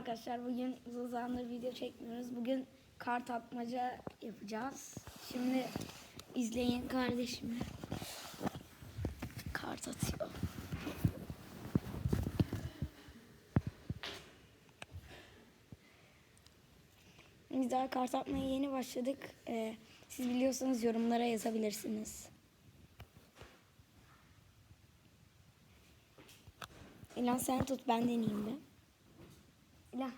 Arkadaşlar bugün uzun zamandır video çekmiyoruz. Bugün kart atmaca yapacağız. Şimdi izleyin kardeşimi. Kart atıyor. Biz daha kart atmaya yeni başladık. Ee, siz biliyorsanız yorumlara yazabilirsiniz. İlan sen tut ben deneyeyim bir. İlan.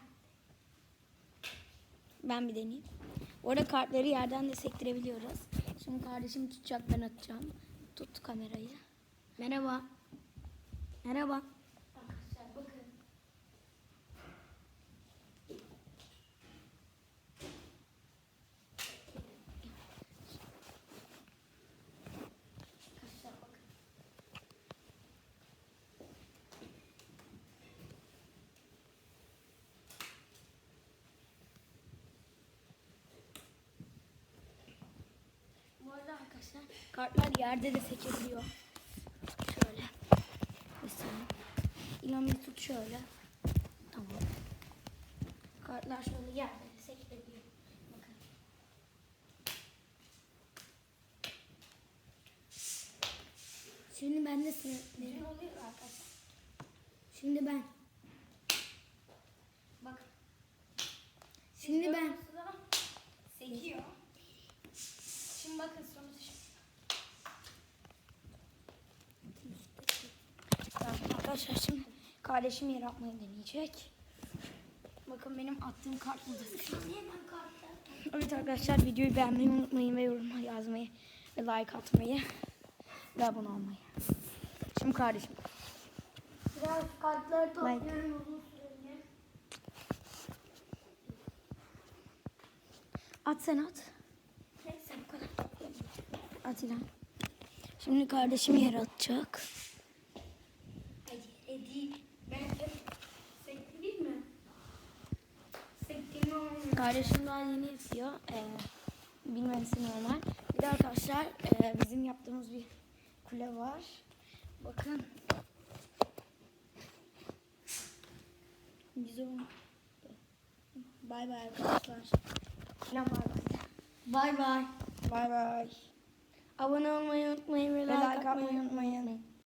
Ben bir deneyeyim. Orada kartları yerden de sektirebiliyoruz. Şimdi kardeşim tutacak ben atacağım. Tut kamerayı. Merhaba. Merhaba. Arkadaşlar bakın. Arkadaşlar bakın. Bu arada arkadaşlar kartlar yerde de seçebiliyor. Şöyle. Mesela. Bir tut şöyle. Tamam. Kartlar şöyle yerde de seçebiliyor. Bakın. Şimdi ben de arkadaşlar? Şimdi ben. Bakın. Şimdi ben. Sekiyor. Şimdi bakın sonuç. Tamam, Arkadaşlar şimdi kardeşim yer atmayı deneyecek. Bakın benim attığım kart burada. Evet arkadaşlar videoyu beğenmeyi unutmayın ve yorum yazmayı ve like atmayı ve abone olmayı. Şimdi kardeşim. Biraz kartları Like. topluyorum süreli. At sen at. Neyse bu kadar. At İlhan. Şimdi kardeşim yer atacak. Kardeşim daha yeni yapıyor. Ee, bilmemesi normal. Bir de arkadaşlar e, bizim yaptığımız bir kule var. Bakın. Güzel olmuş. Bay bay arkadaşlar. Falan bay bay. Bay bay. Bay bay. Abone olmayı unutmayın ve like atmayı unutmayın.